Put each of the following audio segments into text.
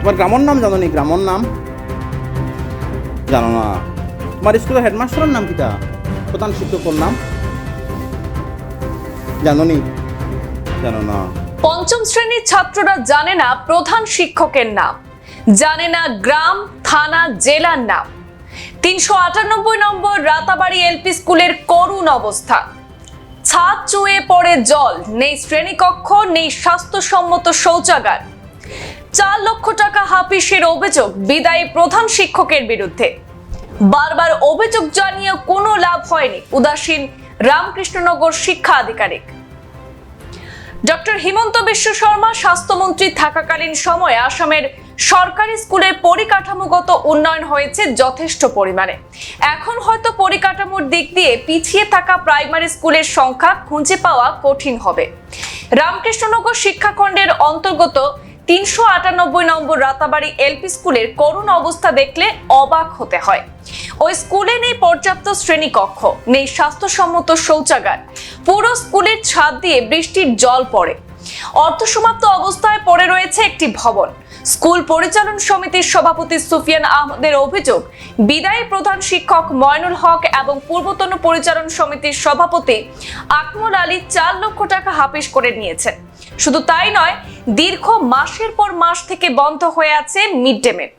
তোমার গ্রামের নাম জানো নি? গ্রামের নাম? জানো না। তোমার স্কুলের হেডমাস্টারের নাম কিটা প্রধান শিক্ষকের নাম? জানো নি? জানো না। পঞ্চম শ্রেণির ছাত্ররা জানে না প্রধান শিক্ষকের নাম। জানে না গ্রাম, থানা, জেলার নাম। তিনশো আটানব্বই নম্বর রাতাবাড়ি এলপি স্কুলের করুণ অবস্থা। ছাদ চুয়ে পড়ে জল, নেই শ্রেণীকক্ষ, নেই স্বাস্থ্যসম্মত শৌচাগার। চার লক্ষ টাকা হাফিসের অভিযোগ, বিদায়ী প্রধান শিক্ষকের বিরুদ্ধে। বারবার অভিযোগ জানিয়ে কোনো লাভ হয়নি উদাসীন রামকৃষ্ণনগর শিক্ষা আধিকারিক। ডক্টর হিমন্ত বিশ্ব শর্মা স্বাস্থ্যমন্ত্রী থাকাকালীন সময়ে আসামের সরকারি স্কুলের পরিকাঠামোগত উন্নয়ন হয়েছে যথেষ্ট পরিমাণে। এখন হয়তো পরিকাঠামোর দিক দিয়ে পিছিয়ে থাকা প্রাইমারি স্কুলের সংখ্যা খুঁজে পাওয়া কঠিন হবে। রামকৃষ্ণনগর শিক্ষাখণ্ডের অন্তর্গত তিনশো আটানব্বই নম্বর রাতাবাড়ি এলপি স্কুলের করুণ অবস্থা দেখলে অবাক হতে হয়। ওই স্কুলে নেই পর্যাপ্ত শ্রেণীকক্ষ, নেই স্বাস্থ্যসম্মত শৌচাগার। পুরো স্কুলের ছাদ দিয়ে বৃষ্টির জল পড়ে। অর্ধসমাপ্ত অবস্থায় পড়ে রয়েছে একটি ভবন। স্কুল পরিচালন সমিতির সভাপতি সুফিয়ান আহমদের অভিযোগ, বিদায়ী প্রধান শিক্ষক ময়নুল হক এবং পূর্বতন পরিচালন সমিতির সভাপতি আকমল আলী চার লক্ষ টাকা হাফিস করে নিয়েছেন। শুধু তাই নয়, দীর্ঘ মাসের পর মাস থেকে বন্ধ হয়ে আছে মিড ডে মিল।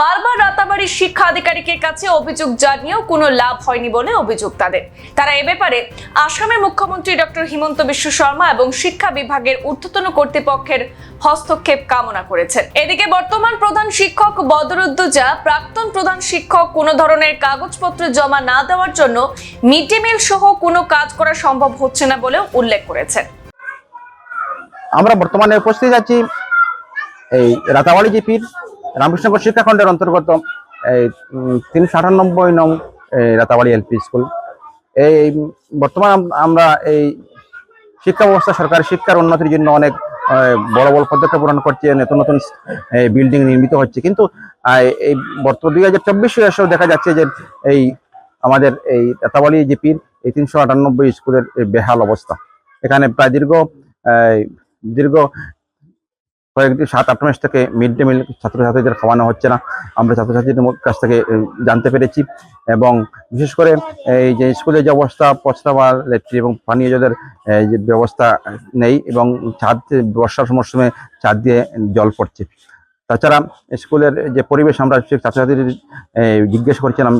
বারবার রাতাবাড়ির শিক্ষা আধিকারিকের কাছে অভিযোগ জানিয়েও কোনো লাভ হয়নি বলে অভিযোগ তাদের। তারা এ ব্যাপারে আসামের মুখ্যমন্ত্রী ডক্টর হিমন্ত বিশ্ব শর্মা এবং শিক্ষা বিভাগের ঊর্ধ্বতন কর্তৃপক্ষের হস্তক্ষেপ কামনা করেছেন। এদিকে বর্তমান প্রধান শিক্ষক বদরুদ্দোজা, প্রাক্তন প্রধান শিক্ষক কোনো ধরনের কাগজপত্র জমা না দেওয়ার জন্য মিড ডে মিল সহ কোনো কাজ করা সম্ভব হচ্ছে না বলেও উল্লেখ করেছেন। আমরা বর্তমানে উপস্থিত আছি এই রাতাবাড়ি জিপির রামকৃষ্ণনগর শিক্ষাখণ্ডের অন্তর্গত এই তিনশো আটানব্বই নং, এই রাতাবাড়ি এলপি স্কুল। এই বর্তমান আমরা এই শিক্ষা ব্যবস্থা, সরকারি শিক্ষার উন্নতির জন্য অনেক বড় বড় পদক্ষেপ গ্রহণ করছে নতুন নতুন বিল্ডিং নির্মিত হচ্ছে। কিন্তু এই বর্তমান দুই হাজার চব্বিশে এসেও দেখা যাচ্ছে যে, এই, আমাদের এই রাতাবাড়ি জিপির এই তিনশো আটানব্বই স্কুলের এই বেহাল অবস্থা। এখানে প্রায় দীর্ঘ দীর্ঘ কয়েকদিন, সাত, আট মাস থেকে মিড ডে মিল ছাত্রছাত্রীদের খাওয়ানো হচ্ছে না। আমরা ছাত্রছাত্রীদের কাছ থেকে জানতে পেরেছি এবং বিশেষ করে এই যে স্কুলের যে অবস্থা, পচতাবার ল্যাট্রি এবং পানীয় জলের যে ব্যবস্থা নেই এবং ছাদ, বর্ষার মরশুমে ছাদ দিয়ে জল পড়ছে। তাছাড়া স্কুলের যে পরিবেশ, আমরা ছাত্রছাত্রীদের জিজ্ঞেস করছিলাম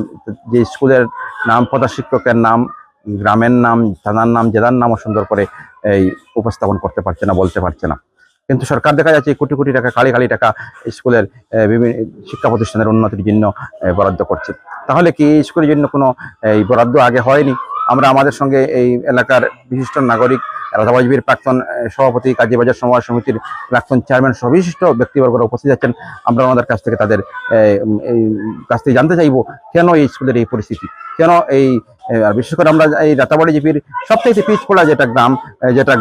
যে স্কুলের নাম, প্রধান শিক্ষকের নাম গ্রামের নাম, থানার নাম, জেলার নামও সুন্দর করে এই উপস্থাপন করতে পারছে না, বলতে পারছে না। কিন্তু সরকার দেখা যাচ্ছে কোটি কোটি টাকা কালি কালি টাকা স্কুলের বিভিন্ন শিক্ষা প্রতিষ্ঠানের উন্নতির জন্য বরাদ্দ করছে। তাহলে কি স্কুলের জন্য কোনো, এই বরাদ্দ আগে হয়নি? আমরা আমাদের সঙ্গে এই এলাকার বিশিষ্ট নাগরিক রাধাবাজবীর প্রাক্তন আহ, সভাপতি কাজীবাজার সমাজ সমিতির প্রাক্তন চেয়ারম্যান সহ বিশিষ্ট ব্যক্তিবর্গরা উপস্থিত আছেন। আমরা আমাদের কাছ থেকে তাদের এই কাছ থেকে জানতে চাইব কেন এই স্কুলের এই পরিস্থিতি? কেন এই আর বিশেষ করে আমরা এই রাতাবাড়ি জিপির সবথেকে পিছপড়া যেটা গ্রাম যেটা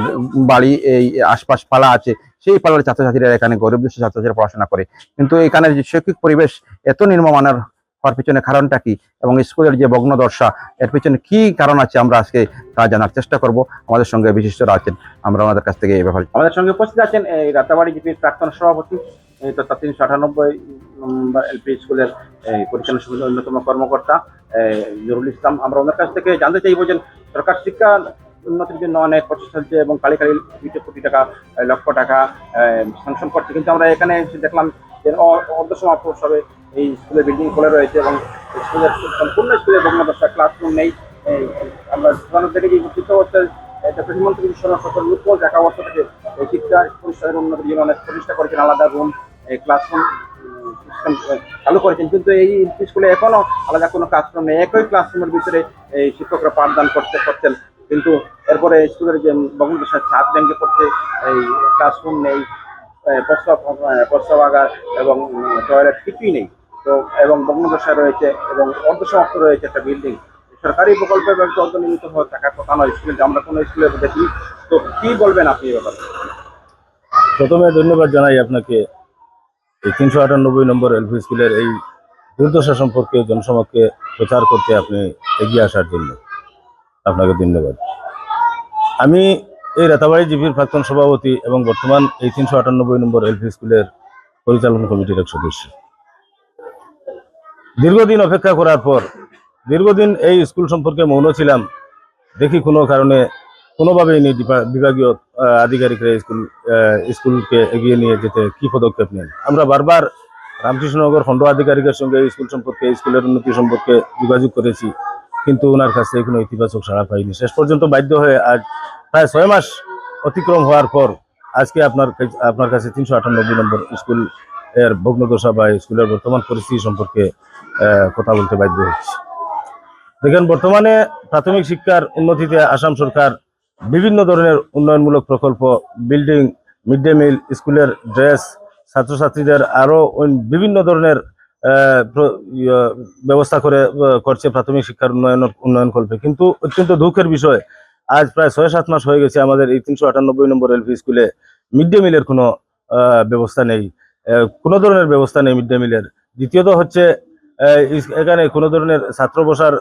বাড়ি এই আশপাশ পালা আছে সেই পালার ছাত্রছাত্রীরা এখানে গরিব দেশের ছাত্রছাত্রীরা পড়াশোনা করে। কিন্তু এখানে যে শৈক্ষিক পরিবেশ এত নির্মমানের হওয়ার পিছনে কারণটা কি? এবং স্কুলের যে ভগ্ন দশা এর পিছনে কি কারণ আছে আমরা আজকে তা জানার চেষ্টা করব। আমাদের সঙ্গে বিশিষ্টরা আছেন। আমরা আমাদের কাছ থেকে এই ব্যাপারে আমাদের সঙ্গে উপস্থিত আছেন এই রাতাবাড়ি জিপির প্রাক্তন সভাপতি তথা তিনশো আটানব্বই নম্বর এলপি স্কুলের পরিচালনা সমিতির অন্যতম কর্মকর্তা নুরুল ইসলাম। আমরা ওনার কাছ থেকে জানতে চাইব যে সরকার শিক্ষা উন্নতির জন্য অনেক প্রচেষ্টা চলছে এবং কালি কালি দুইশো কোটি টাকা, লক্ষ টাকা স্যাংশন করছে। কিন্তু আমরা এখানে দেখলাম যে সমাপ্ত হবে। এই স্কুলের বিল্ডিং খোলা রয়েছে এবং স্কুলের সম্পূর্ণ স্কুলের ভগ্নদশা ক্লাসরুম নেই। আমরা সেখানে থেকে যে উপস্থিত হচ্ছে ডক্টর হিমন্ত বিশ্ব লক্ষ্য দেখা অবস্থা থেকে এই শিক্ষা প্রতিষ্ঠানের উন্নতির জন্য অনেক প্রতিষ্ঠা করেছেন, আলাদা রুম ক্লাসরুম চালু করেছেন। কিন্তু এই স্কুলে এখনও আলাদা কোনো ক্লাসরুম নেই, একই ক্লাসরুমের ভিতরে এই শিক্ষকরা পাঠদান করতে করছেন। কিন্তু এরপরে স্কুলের যে বঙ্গদেশের ছাদ ব্যাংকে পড়ছে, এই ক্লাসরুম নেই প্রস্তাব প্রস্তাবাগার এবং টয়লেট কিছুই নেই। তো, এবং বঙ্গদশায় রয়েছে, এবং অর্ধসমাপ্ত রয়েছে একটা বিল্ডিং সরকারি প্রকল্পে ব্যাংকে অন্তর্নির্মিত হওয়ার টাকার কথা নয়, স্কুলে আমরা কোনো স্কুলে দেখি। তো কি বলবেন আপনি ব্যাপারে? প্রথমে ধন্যবাদ জানাই আপনাকে। এই তিনশো আটানব্বই নম্বর এলপি স্কুলের এই দুর্দশা সম্পর্কে জনসমাজকে প্রচার করতে আপনি এগিয়ে আসার জন্য আপনাকে ধন্যবাদ। আমি এই রাতাবাড়ি জিপির প্রাক্তন সভাপতি এবং বর্তমান এই তিনশো আটানব্বই নম্বর এল এলপি স্কুলের পরিচালনা কমিটির এক সদস্য। দীর্ঘদিন অপেক্ষা করার পর, দীর্ঘদিন এই স্কুল সম্পর্কে মৌন ছিলাম। দেখি কোনো কারণে কোনোভাবেই ডিপা- বিভাগীয় আধিকারিকরা স্কুল স্কুলকে এগিয়ে নিয়ে যেতে কি পদক্ষেপ নেন? আমরা বারবার রামকৃষ্ণনগর খণ্ড আধিকারিকের সঙ্গে স্কুল সম্পর্কে স্কুলের উন্নতি সম্পর্কে যোগাযোগ করেছি, কিন্তু ওনার কাছ কোনো ইতিবাচক সাড়া পাইনি। শেষ পর্যন্ত বাধ্য হয়ে আজ প্রায় ছয় মাস অতিক্রম হওয়ার পর, আজকে আপনার আপনার কাছে তিনশো আটানব্বই নম্বর স্কুল এর ভগ্নদশা বা স্কুলের বর্তমান পরিস্থিতি সম্পর্কে কথা বলতে বাধ্য হচ্ছি দেখেন বর্তমানে প্রাথমিক শিক্ষার উন্নতিতে আসাম সরকার বিভিন্ন ধরনের উন্নয়নমূলক প্রকল্প বিল্ডিং মিড ডে মিল স্কুলের ড্রেস ছাত্রছাত্রীদের আরও বিভিন্ন ধরনের ইয়ে, ব্যবস্থা করে করছে প্রাথমিক শিক্ষার উন্নয়ন উন্নয়ন কল্পে। কিন্তু অত্যন্ত দুঃখের বিষয় আজ প্রায় ছয় সাত মাস হয়ে গেছে আমাদের এই তিনশো আটানব্বই নম্বর এলপি স্কুলে মিড ডে মিলের কোনো ব্যবস্থা নেই। কোনো ধরনের ব্যবস্থা নেই মিড ডে মিলের। দ্বিতীয়ত হচ্ছে এখানে কোনো ধরনের ছাত্র বসার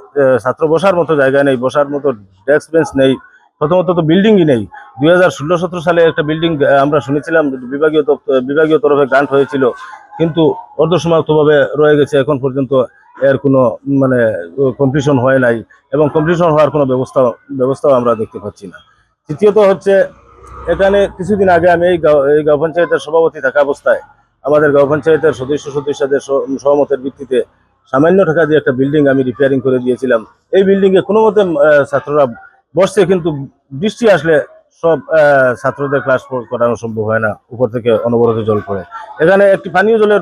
ছাত্র বসার মতো জায়গা নেই, বসার মতো ডেস্ক বেঞ্চ নেই, প্রথমত তো বিল্ডিংই নেই। দুই হাজার ষোলো সতেরো সালে একটা বিল্ডিং আমরা শুনেছিলাম, বিভাগীয় বিভাগীয় তরফে গ্রান্ট হয়েছিল, কিন্তু অর্ধসমাপ্তভাবে রয়ে গেছে, এখন পর্যন্ত এর কোনো মানে কমপ্লিশন হয় নাই, এবং কমপ্লিশন হওয়ার কোনো ব্যবস্থা, ব্যবস্থাও আমরা দেখতে পাচ্ছি না। তৃতীয়ত হচ্ছে, এখানে কিছুদিন আগে আমি এই এই গাঁও পঞ্চায়েতের সভাপতি থাকা অবস্থায় আমাদের গাঁও পঞ্চায়েতের সদস্য সদস্যদের সহমতের ভিত্তিতে সামান্য টাকা দিয়ে একটা বিল্ডিং আমি রিপেয়ারিং করে দিয়েছিলাম। এই বিল্ডিং এ কোনো মতে ছাত্ররা বসছে, কিন্তু বৃষ্টি আসলে সব ছাত্রদের ক্লাস করানো সম্ভব হয় না। উপর থেকে অনবরত জল পড়ে। এখানে একটি পানীয় জলের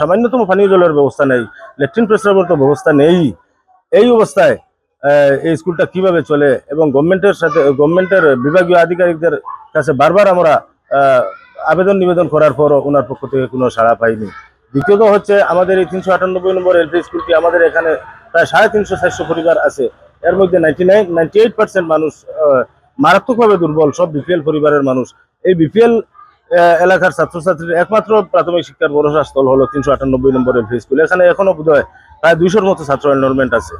সামান্যতম পানীয় জলের ব্যবস্থা নেই। ল্যাট্রিন প্রেসারের তো ব্যবস্থা নেই। এই অবস্থায় এই স্কুলটা কীভাবে চলে? এবং গভর্নমেন্টের সাথে গভর্নমেন্টের বিভাগীয় আধিকারিকদের কাছে বারবার আমরা আবেদন নিবেদন করার পরও ওনার পক্ষ থেকে কোনো সাড়া পাইনি। দ্বিতীয়ত হচ্ছে আমাদের এই তিনশো আটানব্বই নম্বর এলপি স্কুলটি আমাদের এখানে প্রায় সাড়ে তিনশো চারশো পরিবার আছে। এর মধ্যে ninety nine ninety eight percent মানুষ মারাত্মকভাবে দুর্বল, সব বিপিএল পরিবারের মানুষ। এই বিপিএল এলাকার ছাত্রছাত্রীর একমাত্র প্রাথমিক শিক্ষার ভরসা স্থল হলো তিনশো আটানব্বই নম্বর এলপি স্কুল। এখানে এখনও বোধ হয় প্রায় দুইশোর মতো ছাত্র এনরোলমেন্ট আছে।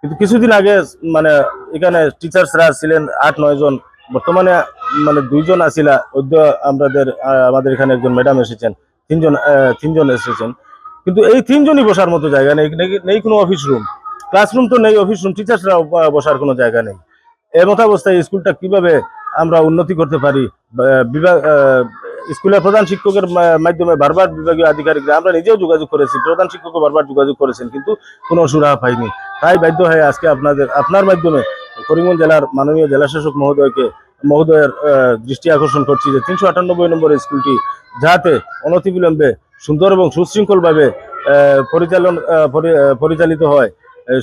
কিন্তু কিছুদিন আগে মানে এখানে টিচার্সরা ছিলেন আট, নয় জন। বর্তমানে মানে দুইজন আসিলা অদ্য আমাদের আমাদের এখানে একজন ম্যাডাম এসেছেন, তিনজন তিনজন এসেছেন। কিন্তু এই তিনজনই বসার মতো জায়গা নেই, নেই- কোনো অফিস রুম ক্লাসরুম তো নেই অফিস রুম টিচার্সরা বসার কোনো জায়গা নেই। এমত অবস্থায় স্কুলটা কীভাবে আমরা উন্নতি করতে পারি? বিভাগ স্কুলের প্রধান শিক্ষকের মাধ্যমে বারবার বিভাগীয় আধিকারিকরা, আমরা নিজেও যোগাযোগ করেছি, প্রধান শিক্ষকও বারবার যোগাযোগ করেছেন, কিন্তু কোনো সুরাহা পাইনি। তাই বাধ্য হয়ে আজকে আপনাদের, আপনার মাধ্যমে করিমগঞ্জ জেলার মাননীয় জেলাশাসক মহোদয়কে, মহোদয়ের দৃষ্টি আকর্ষণ করছি যে তিনশো আটানব্বই নম্বর স্কুলটি যাতে অনতিবিলম্বে সুন্দর এবং সুশৃঙ্খলভাবে পরিচালন পরিচালিত হয়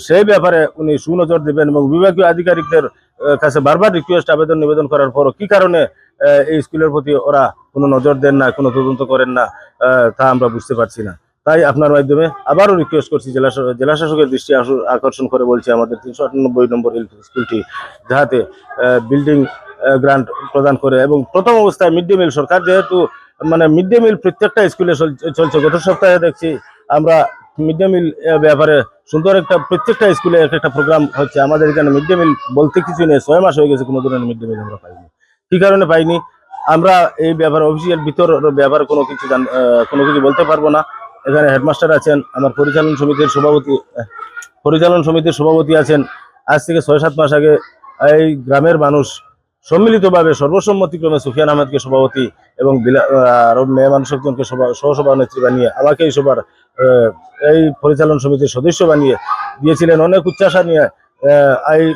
সেই ব্যাপারে উনি সুনজর দেবেন এবং বিভাগীয় আধিকারিকদের কাছে বারবার রিকোয়েস্ট আবেদন, নিবেদন করার পরও কি কারণে এই স্কুলের প্রতি ওরা কোনো নজর দেন না, কোনো তদন্ত করেন না তা আমরা বুঝতে পারছি না। তাই আপনার মাধ্যমে আবারও রিকোয়েস্ট করছি জেলা শ- জেলা শাসকের দৃষ্টি আকর্ষণ করে বলছি আমাদের তিনশো আটানব্বই নম্বর স্কুলটি যাতে বিল্ডিং গ্রান্ট প্রদান করে এবং প্রথম অবস্থায় মিড ডে মিল সরকার যেহেতু মানে মিড ডে মিল প্রত্যেকটা স্কুলে চল- চলছে। গত সপ্তাহে দেখছি আমরা মিড ডে মিল ব্যাপারে সুন্দর একটা প্রত্যেকটা স্কুলে এক একটা প্রোগ্রাম হচ্ছে। আমাদের এখানে মিড ডে মিল বলতে কিছু নেই। ছয় মাস হয়ে গেছে, কোনো ধরনের মিড ডে মিল আমরা পাইনি। কি কারণে পাইনি? আমরা এই ব্যাপারে অফিসিয়াল ভিতর ব্যাপারে কোনো কিছু কোনো কিছু বলতে পারব না। এখানে হেডমাস্টার আছেন, আমার পরিচালন সমিতির সভাপতি, পরিচালন সমিতির সভাপতি আছেন। আজ থেকে ছয় সাত মাস আগে এই গ্রামের মানুষ সম্মিলিতভাবে সর্বসম্মতিক্রমে সুফিয়ান আহমেদকে সভাপতি এবং আরও মেয়ে মানুষ একজনকে সভা সহসভানেত্রী বানিয়ে আমাকে এই সবার এই পরিচালন সমিতির সদস্য বানিয়ে দিয়েছিলেন। অনেক উচ্চাসা নিয়ে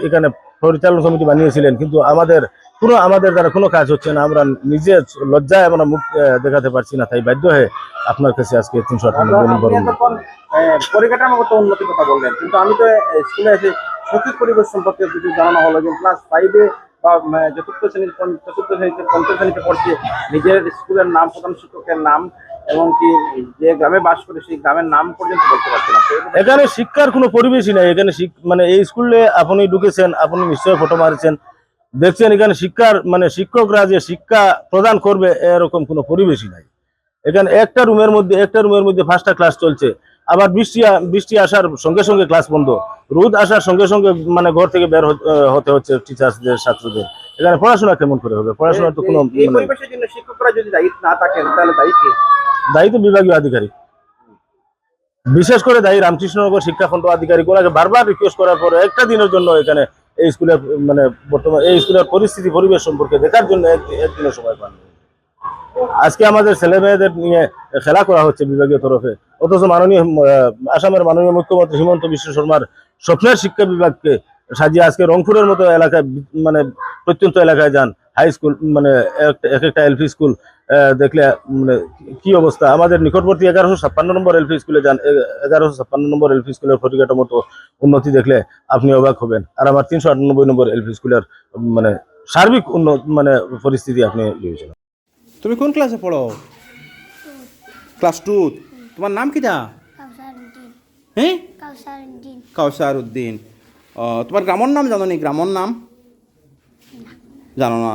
এখানে পরিচালন সমিতি বানিয়েছিলেন কিন্তু আমাদের কোনো আমাদের দ্বারা কোনো কাজ হচ্ছে না। আমরা নিজে লজ্জায় আমরা মুখ দেখাতে পারছি না তাই বাধ্য হয়ে আপনার কাছে আজকে তিনশো পরিকাঠামোগত উন্নতির কথা বললেন কিন্তু আমি তো স্কুলে এসে সঠিক পরিবেশ সম্পর্কে জানানো হলো যে ক্লাস ফাইভে বা চতুর্থ শ্রেণির চতুর্থ শ্রেণীতে, পঞ্চম শ্রেণীতে পড়ছে, নিজের স্কুলের নাম, প্রধান শিক্ষকের নাম, এবং কি যে গ্রামে বাস করে সেই গ্রামের নাম পর্যন্ত বলতে পারছে না। এখানে শিক্ষার কোনো পরিবেশই নাই। এখানে মানে এই স্কুলে আপনি ঢুকেছেন, আপনি নিশ্চয়ই ফটো মারছেন। দেখছেন এখানে শিক্ষার মানে শিক্ষকরা যে শিক্ষা প্রদান করবে, এরকম কোনো পরিবেশই নাই। এখানে একটা রুমের মধ্যে, একটা রুমের মধ্যে পাঁচটা ক্লাস চলছে। আবার বৃষ্টি বৃষ্টি আসার সঙ্গে সঙ্গে ক্লাস বন্ধ। রোদ আসার সঙ্গে সঙ্গে মানে ঘর থেকে বের হতে হচ্ছে টিচার্সদের ছাত্রদের। এখানে পড়াশোনা কেমন করে হবে? পড়াশোনার তো কোনো মানে পরিবেশের জন্য শিক্ষকরা যদি দায়িত্ব না থাকেন তাহলে দায়ী কে? দায়ী তো বিভাগীয় আধিকারিক। বিশেষ করে দায়ী রামকৃষ্ণনগর শিক্ষাখণ্ড আধিকারিক। ওনাকে বারবার রিকোয়েস্ট করার পরে একটা দিনের জন্য এখানে এই স্কুলের মানে বর্তমান এই স্কুলের পরিস্থিতি পরিবেশ সম্পর্কে দেখার জন্য এক- একদিনের সময় পান আজকে আমাদের ছেলে মেয়েদের নিয়ে খেলা করা হচ্ছে বিভাগীয় তরফে। অথচ মাননীয় আসামের মাননীয় মুখ্যমন্ত্রী হিমন্ত বিশ্ব শর্মার স্বপ্নের শিক্ষা বিভাগকে সাজিয়ে আজকে রংপুরের মতো এলাকায় মানে প্রত্যন্ত এলাকায় যান। হাই স্কুল মানে এক- এক একটা এলপি স্কুল দেখলে মানে কি অবস্থা? আমাদের নিকটবর্তী এগারোশো ছাপ্পান্ন নম্বর এলপি স্কুলে যান। এগারোশো ছাপ্পান্ন নম্বর এলপি স্কুলের পরিকাঠামোর উন্নতি দেখলে আপনি অবাক হবেন। আর আমার তিনশো আটানব্বই নম্বর এলপি স্কুলের মানে সার্বিক উন্নত মানে পরিস্থিতি আপনি তুমি কোন ক্লাসে পড়ো? ক্লাস টু তোমার নাম কিটা কাউসারুদ্দিন হ্যাঁ কাউসারুদ্দিন কাউসার উদ্দিন তোমার গ্রামের নাম জানো নি? গ্রামের নাম? জানো না।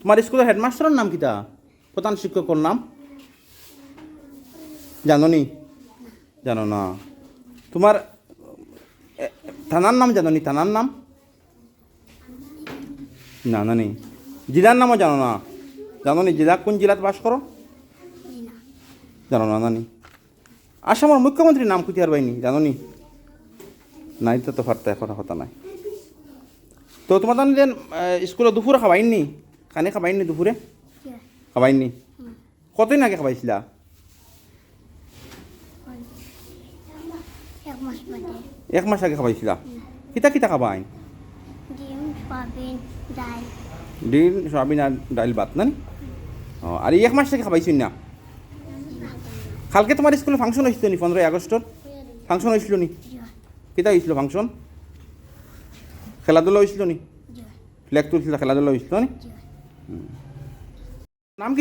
তোমার স্কুলের হেডমাস্টারের নাম কিটা প্রধান শিক্ষকের নাম? জানো নি? জানো না। তোমার থানার নাম জানো নি? থানার নাম? না না। নি জেলার নামও জানো না? জানো নি? জেলা কোন জেলাত বাস করো? জানো না জানি। আসামের মুখ্যমন্ত্রীর নাম খুঁজে আর বাইনি জানো নি নাই তো ফারতে এখন কথা নাই। তো তোমার তাহলে যেন স্কুলে দুপুরে খাবাইনি? কানে খাবাইনি দুপুরে? খাবাইনি? কতদিন আগে খাবাইছিলা? এক মাস আগে খাবাইছিলা? কিতা কিতা খাবাইন? ডিম সয়াবিন আর ডাইল ভাত না আর এক মাস থেকে খাবাইছিন না? কালকে তোমার স্কুলে ফাংশন হয়েছিল নি, পনেরোই আগস্টর? ফাংশন হয়েছিল নি? কিতা হয়েছিল ফাংশন খেলাধুলা হয়েছিল নি? ফ্ল্যাগ তুলছিল খেলাধুলা হয়েছিল নি। নাম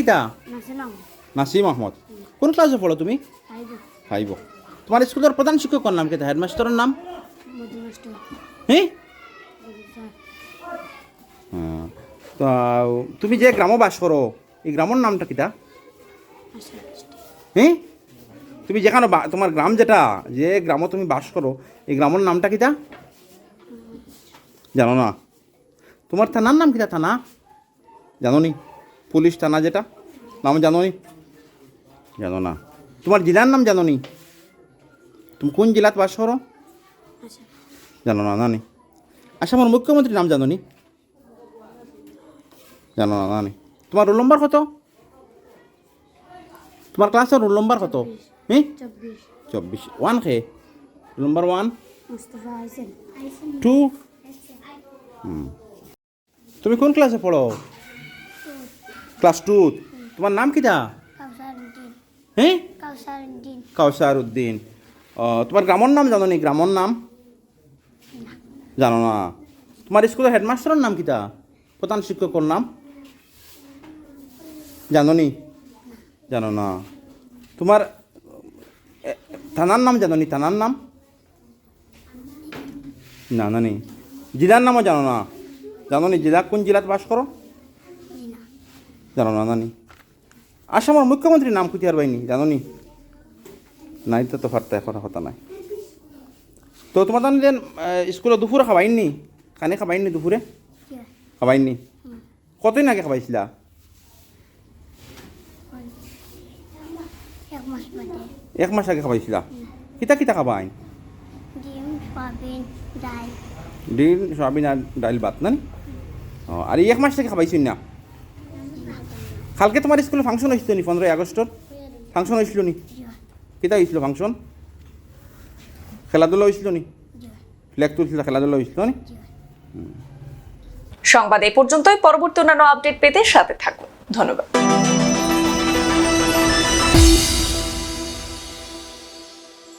নাচলাম নাসিম আহমদ। কোন ক্লাসে পড়ো তুমি? ফাইভ তোমার স্কুলের প্রধান শিক্ষকের নাম কিতা? হেডমাস্টারের নাম? হ্যাঁ। তো, তুমি যে গ্রামে বাস করো, এই গ্রামের নামটা কিতা? হ্যাঁ তুমি যেখানে বা- তোমার গ্রাম যেটা যে গ্রামও তুমি বাস করো এই গ্রামের নামটা কিতা জানো না। তোমার থানার নাম কিতা থানা? জানো নি। পুলিশ থানা যেটা নাম জানো নি? জানো না। তোমার জেলার নাম জানো নি? তুমি কোন জেলাত বাস করো? জানো না নানি আচ্ছা আমার মুখ্যমন্ত্রীর নাম জানো নি? জানো না জানি। তোমার রোল নম্বর কত? তোমার ক্লাসের রোল নম্বর কত? হ্যাঁ চব্বিশ। ওয়ান খে নম্বর ওয়ান টু তুমি কোন ক্লাসে পড়ো? ক্লাস টু তোমার নাম কিটা হ্যাঁ কাউসার উদ্দিন তোমার গ্রামের নাম জানো নি? গ্রামের নাম? জানো না। তোমার স্কুলের হেডমাস্টারের নাম কিটা প্রধান শিক্ষকের নাম? জানো নি। জানো না। তোমার থানার নাম জানো নি? থানার নাম? না না নি। জেলার নামও জানো না? জানো নি জেলা কোন জেলাত বাস করো? জানো না জানি। আসামের মুখ্যমন্ত্রীর নাম আর বাইনি জানো নি? নাই তো তো ফারতে এখন কথা নাই। তো তোমার তাহলে যেন স্কুলে দুপুরে খাবাইনি? কানে খাবাইনি দুপুরে? খাবাইনি। কতদিন আগে খাবাইছিলা এক মাস বাদে এক মাস আগে খাবাইছিলা কিতা কিতা খাবাইন? ডিম সয়াবিন আর ডাইল ভাত না? ও আর এক মাস থেকে খাবাইছিন না? কালকে তোমার স্কুলে ফাংশন হয়েছিল নি পনেরোই আগস্টর? ফাংশন হয়েছিল নি? কিতা হয়েছিল ফাংশন? খেলাধুলা হয়েছিল নি? ফ্ল্যাগ তুলছিল খেলাধুলা হয়েছিল নি? সংবাদ এ পর্যন্তই। পরবর্তী অন্যান্য আপডেট পেতে সাথে থাকুন। ধন্যবাদ।